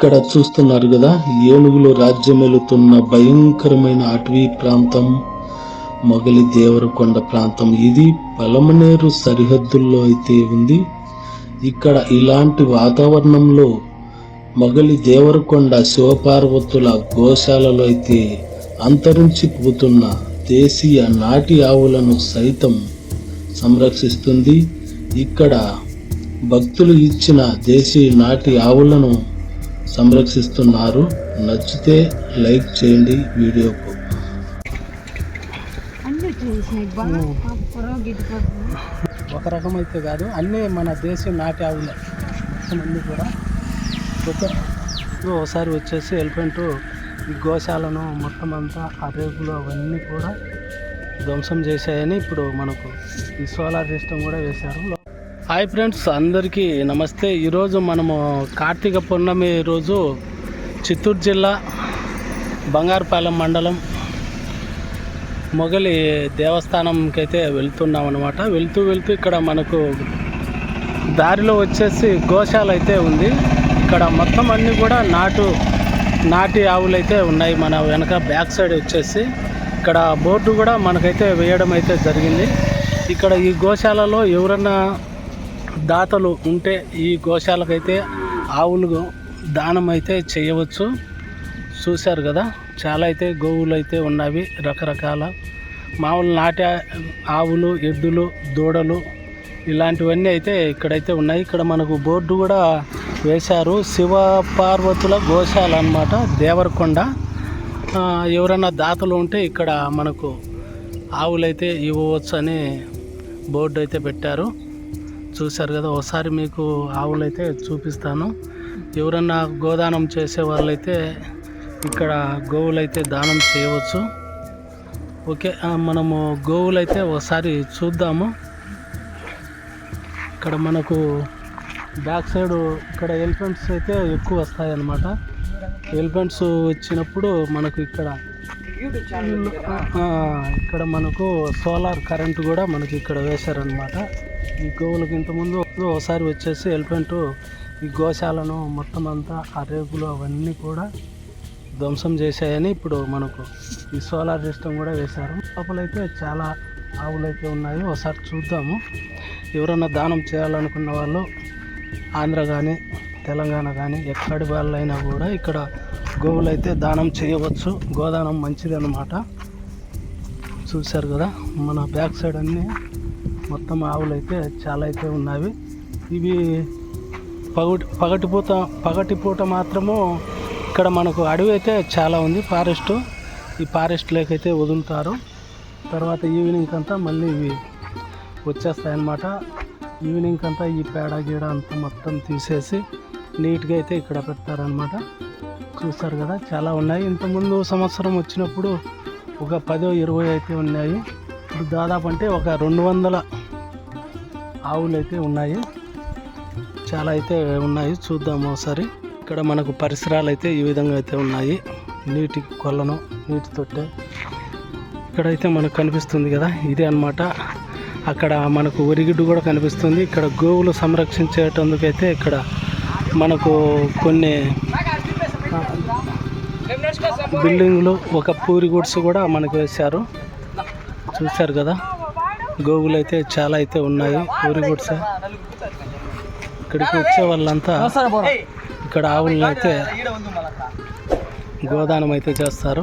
ఇక్కడ చూస్తున్నారు కదా ఏనుగులు రాజ్యమెలుతున్న భయంకరమైన అటవీ ప్రాంతం మొగలి దేవరకొండ ప్రాంతం. ఇది పలమనేరు సరిహద్దుల్లో అయితే ఉంది. ఇక్కడ ఇలాంటి వాతావరణంలో మొగలి దేవరకొండ శివపార్వతుల గోశాలలో అయితే అంతరించిపోతున్న దేశీయ నాటి ఆవులను సైతం సంరక్షిస్తుంది. ఇక్కడ భక్తులు ఇచ్చిన దేశీయ నాటి ఆవులను సంరక్షిస్తున్నారు. నచ్చితే లైక్ చేయండి వీడియోకు. ఒక రకం అయితే కాదు అన్నీ మన దేశం నాటి ఆవులే. మొత్తం అన్నీ కూడా. ఒకసారి వచ్చేసి ఎలిఫెంట్ ఈ గోశాలను మొత్తం అంతా ఆ రేపులు అవన్నీ కూడా ధ్వంసం చేశాయని ఇప్పుడు మనకు ఈ సోలార్ సిస్టమ్ కూడా వేశారు. హాయ్ ఫ్రెండ్స్ అందరికీ నమస్తే. ఈరోజు మనము కార్తీక పౌర్ణమి రోజు చిత్తూరు జిల్లా బంగారుపాలెం మండలం మొగలి దేవస్థానంకి అయితే వెళ్తున్నాం అనమాట వెళ్తూ వెళ్తూ ఇక్కడ మనకు దారిలో వచ్చేసి గోశాల అయితే ఉంది. ఇక్కడ మొత్తం అన్నీ కూడా నాటు నాటి ఆవులు అయితే ఉన్నాయి మన వెనక బ్యాక్ సైడ్ వచ్చేసి. ఇక్కడ బోర్డు కూడా మనకైతే వేయడం అయితే జరిగింది. ఇక్కడ ఈ గోశాలలో ఎవరన్నా దాతలు ఉంటే ఈ గోశాలకైతే ఆవులు దానం అయితే చేయవచ్చు. చూశారు కదా? చాలా అయితే గోవులు అయితే ఉన్నవి రకరకాల. మామూలు నాటి ఆవులు ఎద్దులు దూడలు ఇలాంటివన్నీ అయితే ఇక్కడైతే ఉన్నాయి. ఇక్కడ మనకు బోర్డు కూడా వేశారు. శివ పార్వతుల గోశాల అనమాట దేవరకొండ. ఎవరైనా దాతలు ఉంటే ఇక్కడ మనకు ఆవులైతే ఇవ్వవచ్చు అని బోర్డు అయితే పెట్టారు. చూశారు కదా ఒకసారి మీకు ఆవులైతే చూపిస్తాను. ఎవరన్నా గోదానం చేసే వాళ్ళైతే ఇక్కడ గోవులైతే దానం చేయవచ్చు. ఓకే మనము గోవులైతే ఒకసారి చూద్దాము. ఇక్కడ మనకు బ్యాక్ సైడ్ ఇక్కడ ఎలిఫెంట్స్ అయితే ఎక్కువ వస్తాయి అన్నమాట ఎలిఫెంట్స్ వచ్చినప్పుడు మనకు ఇక్కడ ఇక్కడ మనకు సోలార్ కరెంట్ కూడా మనకి ఇక్కడ వేశారనమాట ఈ గోవులకు ఇంతకుముందు ఒకసారి వచ్చేసి ఎలిఫెంట్ ఈ గోశాలను మొత్తం అంతా ఆ రేకులు అవన్నీ కూడా ధ్వంసం చేశాయని ఇప్పుడు మనకు ఈ సోలార్ సిస్టమ్ కూడా వేశారు. లోపలైతే చాలా ఆవులు అయితే ఉన్నాయి. ఒకసారి చూద్దాము. ఎవరన్నా దానం చేయాలనుకున్న వాళ్ళు ఆంధ్ర కానీ తెలంగాణ కానీ ఎక్కడి వాళ్ళైనా కూడా ఇక్కడ గోవులు అయితే దానం చేయవచ్చు. గోదానం మంచిది అన్నమాట చూశారు కదా మన బ్యాక్ సైడ్ అన్నీ మొత్తం ఆవులు అయితే చాలా అయితే ఉన్నవి. ఇవి పగటి పగటిపూట పగటిపూట మాత్రము ఇక్కడ మనకు అడవి అయితే చాలా ఉంది ఫారెస్ట్. ఈ ఫారెస్ట్ అయితే వదులుతారు. తర్వాత ఈవినింగ్ అంతా మళ్ళీ ఇవి వచ్చేస్తాయి అన్నమాట ఈవినింగ్ అంతా ఈ పేడ గీడ అంతా మొత్తం తీసేసి నీట్గా అయితే ఇక్కడ పెడతారనమాట చూస్తారు కదా చాలా ఉన్నాయి. ఇంతకుముందు సంవత్సరం వచ్చినప్పుడు ఒక పదో ఇరవై అయితే ఉన్నాయి. ఇప్పుడు దాదాపు అంటే ఒక రెండు వందల ఆవులు అయితే ఉన్నాయి. చాలా అయితే ఉన్నాయి. చూద్దాము ఒకసారి. ఇక్కడ మనకు పరిసరాలు అయితే ఈ విధంగా అయితే ఉన్నాయి. నీటి కొలను నీటి తొట్టె. ఇక్కడైతే మనకు కనిపిస్తుంది కదా ఇదే అన్నమాట. అక్కడ మనకు ఒరిగిడ్డు కూడా కనిపిస్తుంది. ఇక్కడ గోవులు సంరక్షించేటందుకైతే ఇక్కడ మనకు కొన్ని బిల్డింగ్లు ఒక పూరి గుడ్స్ కూడా మనకు వేశారు. చూశారు కదా? గోగులు అయితే చాలా అయితే ఉన్నాయి. ఊరి గుడ్స ఇక్కడికి వచ్చే వాళ్ళంతా ఇక్కడ ఆవులను అయితే గోదానం అయితే చేస్తారు.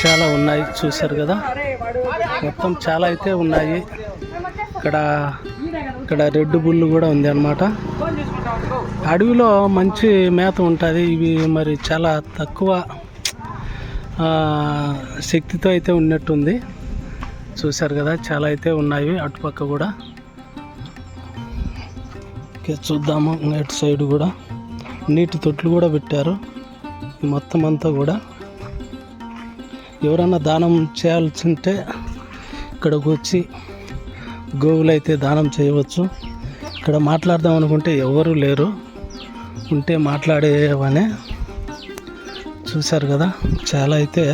చాలా ఉన్నాయి చూశారు కదా? మొత్తం చాలా అయితే ఉన్నాయి. ఇక్కడ ఇక్కడ రెడ్ బుల్లు కూడా ఉంది అన్నమాట. అడవిలో మంచి మేత ఉంటుంది. ఇవి మరి చాలా తక్కువ శక్తితో అయితే ఉన్నట్టుంది. చూశారు కదా చాలా అయితే ఉన్నాయి అటుపక్క కూడా. ఓకే చూద్దాము ఇటు సైడ్ కూడా. నీటి తొట్లు కూడా పెట్టారు మొత్తం అంతా కూడా. ఎవరన్నా దానం చేయాల్సి ఉంటే ఇక్కడికి వచ్చి గోవులు అయితే దానం చేయవచ్చు. ఇక్కడ మాట్లాడదాం అనుకుంటే ఎవరు లేరు ఉంటే మాట్లాడేవనే. చూశారు కదా చాలా అయితే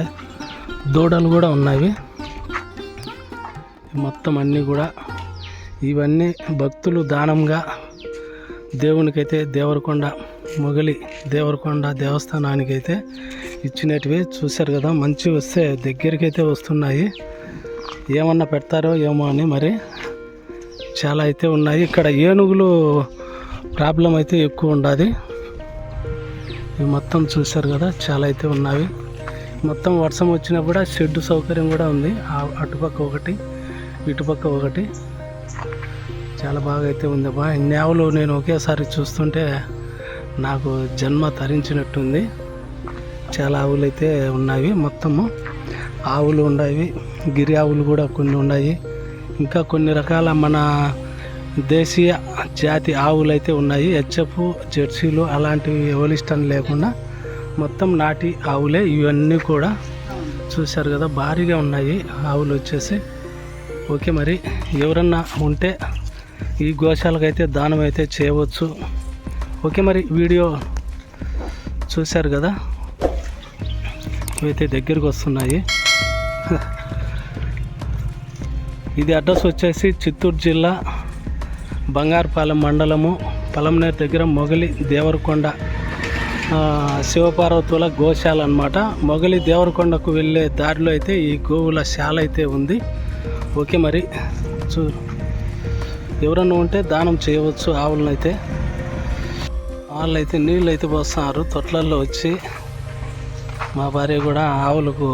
దూడలు కూడా ఉన్నాయి. మొత్తం అన్నీ కూడా ఇవన్నీ భక్తులు దానంగా దేవునికైతే దేవరకొండ మొగలి దేవరకొండ దేవస్థానానికి అయితే ఇచ్చినటివి చూశారు కదా మంచి వస్తే దగ్గరికి అయితే వస్తున్నాయి. ఏమన్నా పెడతారో ఏమో అని మరి చాలా అయితే ఉన్నాయి. ఇక్కడ ఏనుగులు ప్రాబ్లం అయితే ఎక్కువ ఉండదు. ఇవి మొత్తం చూశారు కదా చాలా అయితే ఉన్నాయి. మొత్తం వర్షం వచ్చినా కూడా షెడ్ సౌకర్యం కూడా ఉంది. ఆ- అటుపక్క ఒకటి. ఇటుపక్క ఒకటి. చాలా బాగా అయితే ఉంది బా నేను ఒకేసారి చూస్తుంటే నాకు జన్మ తరించినట్టుంది. చాలా ఆవులు అయితే ఉన్నాయి మొత్తము. ఆవులు ఉన్నాయి గిరి ఆవులు కూడా కొన్ని ఉన్నాయి. ఇంకా కొన్ని రకాల మన దేశీయ జాతి ఆవులు అయితే ఉన్నాయి. హెచ్ఎఫ్ జెర్సీలు అలాంటివి ఎవలిష్టం లేకుండా మొత్తం నాటి ఆవులే. ఇవన్నీ కూడా చూశారు కదా భారీగా ఉన్నాయి. ఆవులు వచ్చేసి ఓకే మరి ఎవరన్నా ఉంటే ఈ గోశాలకు దానం అయితే చేయవచ్చు. ఓకే మరి వీడియో చూశారు కదా? ఇవైతే దగ్గరికి వస్తున్నాయి. ఇది అడ్రస్ వచ్చేసి చిత్తూరు జిల్లా బంగారుపాలెం మండలము పలంనేరు దగ్గర మొగలి దేవరకొండ శివపార్వతుల గోశాల అన్నమాట. మొగలి దేవరకొండకు వెళ్ళే దారిలో అయితే ఈ గోవుల శాల అయితే ఉంది. ఓకే మరి. చూ ఎవరన్నా ఉంటే దానం చేయవచ్చు ఆవులను అయితే వాళ్ళు అయితే నీళ్ళు అయితే పోస్తున్నారు. తొట్లల్లో వచ్చి మా భార్య కూడా ఆవులకు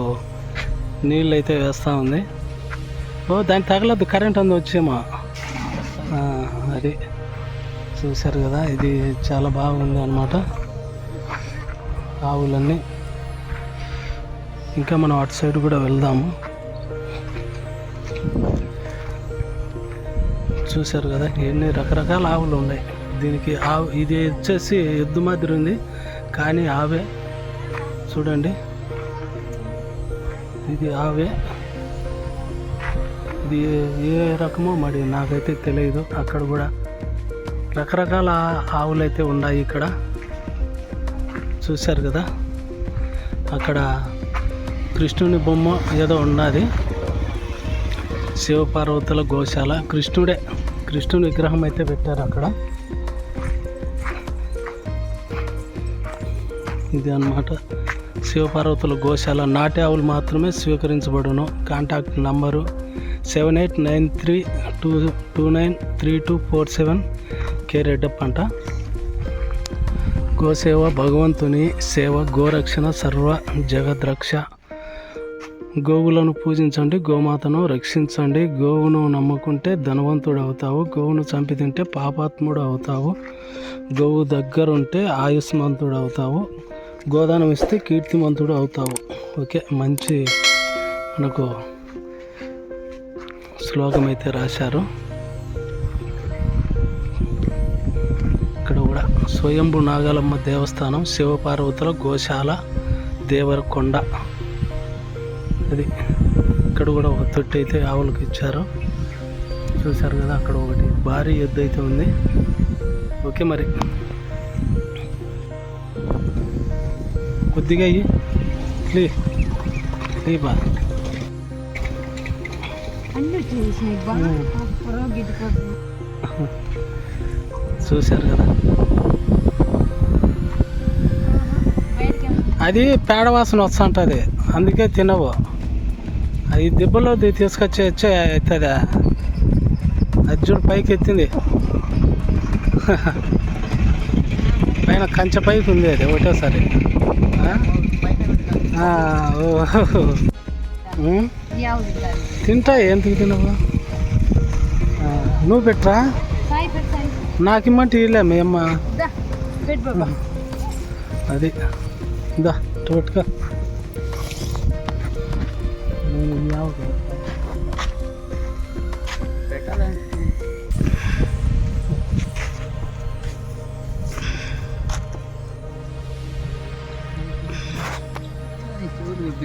నీళ్ళు అయితే వేస్తూ ఉంది. ఓ దానికి తగలద్దు. కరెంట్ అంది వచ్చేమా. అది చూశారు కదా ఇది చాలా బాగుంది అనమాట ఆవులన్నీ. ఇంకా మనం అటు సైడ్ కూడా వెళ్దాము. చూశారు కదా ఎన్ని రకరకాల ఆవులు ఉన్నాయి. దీనికి ఆవు ఇది వచ్చేసి ఎద్దు మాదిరి ఉంది కానీ ఆవే. చూడండి. ఇది ఆవే. ఇది ఏ రకమో మరి నాకైతే తెలియదు. అక్కడ కూడా రకరకాల ఆవులు అయితే ఉన్నాయి ఇక్కడ. చూశారు కదా. అక్కడ కృష్ణుని బొమ్మ ఏదో ఉన్నది. శివపార్వతుల గోశాల కృష్ణుడే కృష్ణుని విగ్రహం అయితే పెట్టారు అక్కడ. ఇది అన్నమాట. శివపార్వతుల గోశాల నాటి ఆవులు మాత్రమే స్వీకరించబడును. Contact number seven eight nine three two two nine three two four seven K Reddappa అంట. గోసేవ భగవంతుని సేవ గోరక్షణ సర్వ జగద్రక్ష. గోవులను పూజించండి గోమాతను రక్షించండి. గోవును నమ్ముకుంటే ధనవంతుడు అవుతావు గోవును చంపి తింటే పాపాత్ముడు అవుతావు గోవు దగ్గరుంటే ఆయుష్మంతుడు అవుతావు గోదానం ఇస్తే కీర్తిమంతుడు అవుతావు ఓకే మంచి మనకు శ్లోకం అయితే రాశారు. ఇక్కడ కూడా స్వయంభు నాగాలమ్మ దేవస్థానం శివపార్వతుల గోశాల దేవరకొండ. అది ఇక్కడ కూడా ఒక తొట్టి అయితే ఆవులకు ఇచ్చారు. చూశారు కదా అక్కడ ఒకటి భారీ ఎద్దు అయితే ఉంది. ఓకే మరి. కొద్దిగా అయ్యి లే లే బా. చూశారు కదా. అది పేడ వాసన వస్తుంటుంది అందుకే తినవు. అది దెబ్బలో తీసుకొచ్చి వచ్చి అది చూడు పైకి ఎత్తింది పైన కంచె పైకి ఉంది అది ఒకటేసారి. తింటా తినవు ఆ, నువ్వు పెట్టరా? సాయి పెట్టు సాయి నాకు ఇమ్మంటే ఇల్లే మీ అమ్మ. దా పెట్టు ఓకే.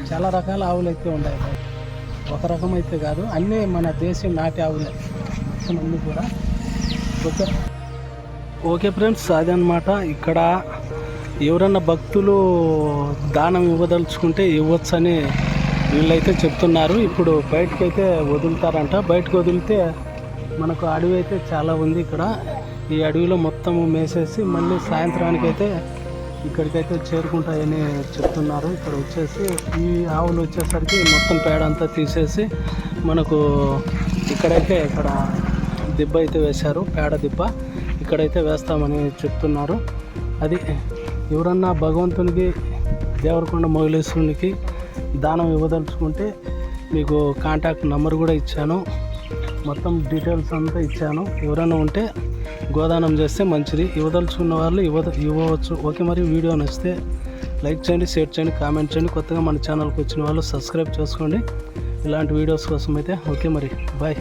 చాలా రకాల ఆవులు అయితే ఉన్నాయి ఒక రకం అయితే కాదు అన్నీ మన దేశం నాటి ఆవులే. అన్నీ కూడా. ఓకే. ఓకే ఫ్రెండ్స్ అదనమాట ఇక్కడ ఎవరన్నా భక్తులు దానం ఇవ్వదలుచుకుంటే ఇవ్వచ్చని వీళ్ళైతే చెప్తున్నారు ఇప్పుడు బయటకు అయితే వదులుతారంట. బయటకు వదిలితే మనకు అడవి అయితే చాలా ఉంది ఇక్కడ. ఈ అడవిలో మొత్తం మేసేసి మళ్ళీ సాయంత్రానికి అయితే ఇక్కడికైతే చేరుకుంటాయని చెప్తున్నారు. ఇక్కడ వచ్చేసి ఈ ఆవులు వచ్చేసరికి మొత్తం పేడ అంతా తీసేసి మనకు ఇక్కడైతే ఇక్కడ దిబ్బ అయితే వేశారు పేడ దిబ్బ ఇక్కడైతే వేస్తామని చెప్తున్నారు. అది ఎవరన్నా భగవంతునికి దేవరకొండ మొగలేశ్వరునికి దానం ఇవ్వదలుచుకుంటే మీకు కాంటాక్ట్ నెంబర్ కూడా ఇచ్చాను. మొత్తం డీటెయిల్స్ అంతా ఇచ్చాను. ఎవరైనా ఉంటే గోదానం చేస్తే మంచిది. ఇవ్వదలుచుకున్న వాళ్ళు ఇవ్వ ఇవ్వవచ్చు. ఓకే మరి వీడియో నచ్చితే లైక్ చేయండి షేర్ చేయండి కామెంట్ చేయండి. కొత్తగా మన ఛానల్కి వచ్చిన వాళ్ళు సబ్స్క్రైబ్ చేసుకోండి. ఇలాంటి వీడియోస్ కోసం అయితే ఓకే మరి. బాయ్.